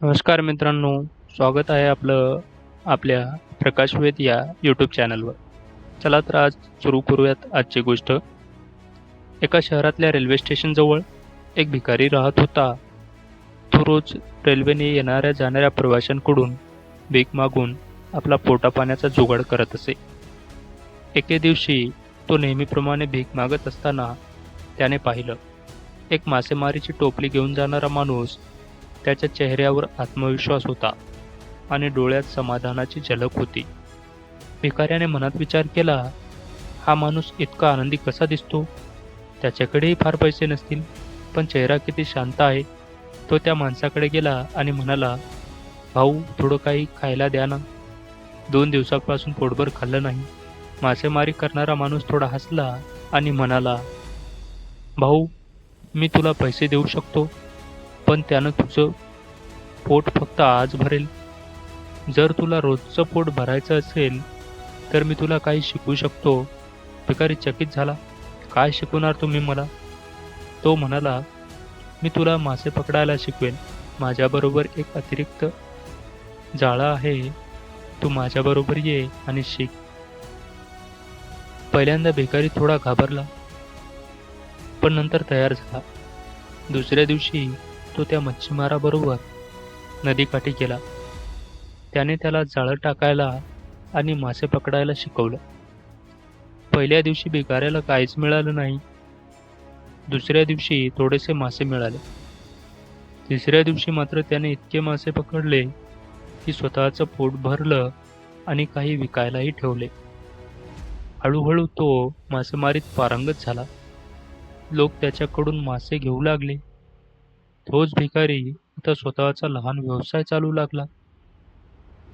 नमस्कार मित्रांनो स्वागत आहे आपलं आपल्या प्रकाशवेद या यूट्यूब चॅनलवर चला तर आज सुरू करूयात आजची गोष्ट. एका शहरातल्या रेल्वे स्टेशनजवळ एक भिकारी राहत होता. तो रोज रेल्वेने येणाऱ्या जाणाऱ्या प्रवाशांकडून भीक मागून आपला पोटापाण्याचा जुगाड करत असे. एके दिवशी तो नेहमीप्रमाणे भीक मागत असताना त्याने पाहिलं एक मासेमारीची टोपली घेऊन जाणारा माणूस त्याच्या चेहऱ्यावर आत्मविश्वास होता आणि डोळ्यात समाधानाची झलक होती. भिकाऱ्याने मनात विचार केला हा माणूस इतका आनंदी कसा दिसतो? त्याच्याकडेही फार पैसे नसतील पण चेहरा किती शांत आहे. तो त्या माणसाकडे गेला आणि म्हणाला भाऊ थोडं काही खायला द्या ना. दोन दिवसापासून पोटभर खाल्लं नाही. मासेमारी करणारा माणूस थोडा हसला आणि म्हणाला भाऊ मी तुला पैसे देऊ शकतो? पण त्यानं तुझं पोट फक्त आज भरेल. जर तुला रोजचं पोट भरायचं असेल तर मी तुला काही शिकू शकतो. भिकारी चकित झाला. काय शिकवणार तुम्ही मला? तो म्हणाला मी तुला मासे पकडायला शिकवेन. माझ्याबरोबर एक अतिरिक्त जाळं आहे. तू माझ्याबरोबर ये आणि शिक. पहिल्यांदा भिकारी थोडा घाबरला पण नंतर तयार झाला. दुसऱ्या दिवशी तो त्या मच्छीमाराबरोबर नदीकाठी गेला. त्याने त्याला जाळं टाकायला आणि मासे पकडायला शिकवलं. पहिल्या दिवशी भिकाऱ्याला काहीच मिळालं नाही. दुसऱ्या दिवशी थोडेसे मासे मिळाले. तिसऱ्या दिवशी मात्र त्याने इतके मासे पकडले की स्वतःचं पोट भरलं आणि काही विकायलाही ठेवले. हळूहळू तो मासेमारीत पारंगत झाला. लोक त्याच्याकडून मासे घेऊ लागले. तोच भिकारी आता स्वतःचा लहान व्यवसाय चालू लागला.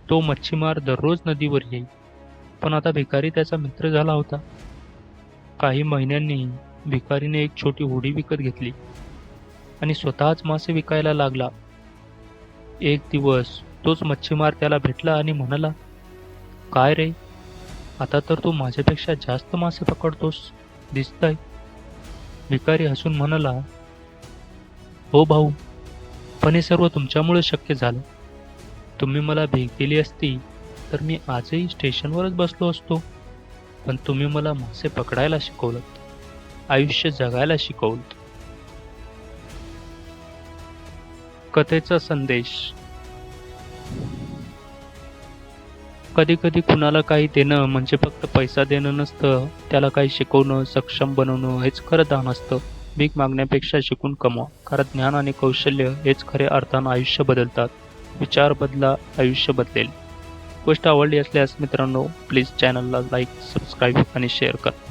तो मच्छीमार दररोज नदीवर येई पण आता भिकारी त्याचा मित्र झाला होता. काही महिन्यांनी भिकारीने एक छोटी होडी विकत घेतली आणि स्वतःच मासे विकायला लागला. एक दिवस तोच मच्छीमार त्याला भेटला आणि म्हणाला काय रे? आता तर तू माझ्यापेक्षा जास्त मासे पकडतोस दिसतंय. भिकारी हसून म्हणाला हो भाऊ पण हे सर्व तुमच्यामुळे शक्य झालं. तुम्ही मला भीक दिली असती तर मी आजही स्टेशनवरच बसलो असतो. पण तुम्ही मला मासे पकडायला शिकवलं आयुष्य जगायला शिकवलं कथेचा संदेश. कधी कधी कुणाला काही देणं म्हणजे फक्त पैसा देणं नसतं त्याला काही शिकवणं सक्षम बनवणं हेच खरं दान असतं. भीक मागण्यापेक्षा शिकून कमवा. कारण ज्ञान आणि कौशल्य हेच खरे अर्थानं आयुष्य बदलतात. विचार बदला आयुष्य बदलेल. गोष्ट आवडली असल्यास मित्रांनो प्लीज चॅनलला लाईक सबस्क्राईब आणि शेअर करा.